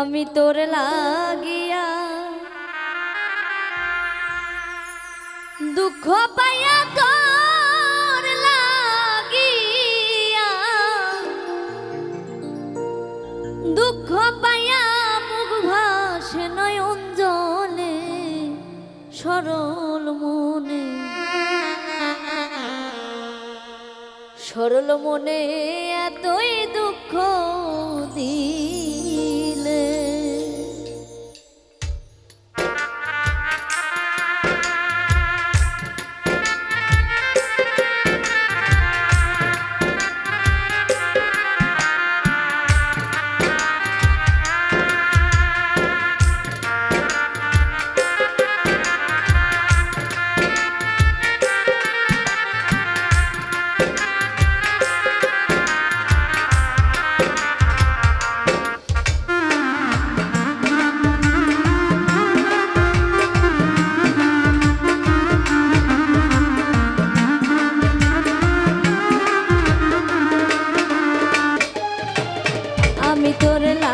আমি তোর লাগিয়া দুঃখ পাইয়া তোর লাগিয়া দুঃখ পাইয়া মুখ ভাসে নয়ন জলে, সরল মনে। সরল মনে এতই দুঃখ দিই। তোর লা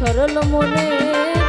সরল মনে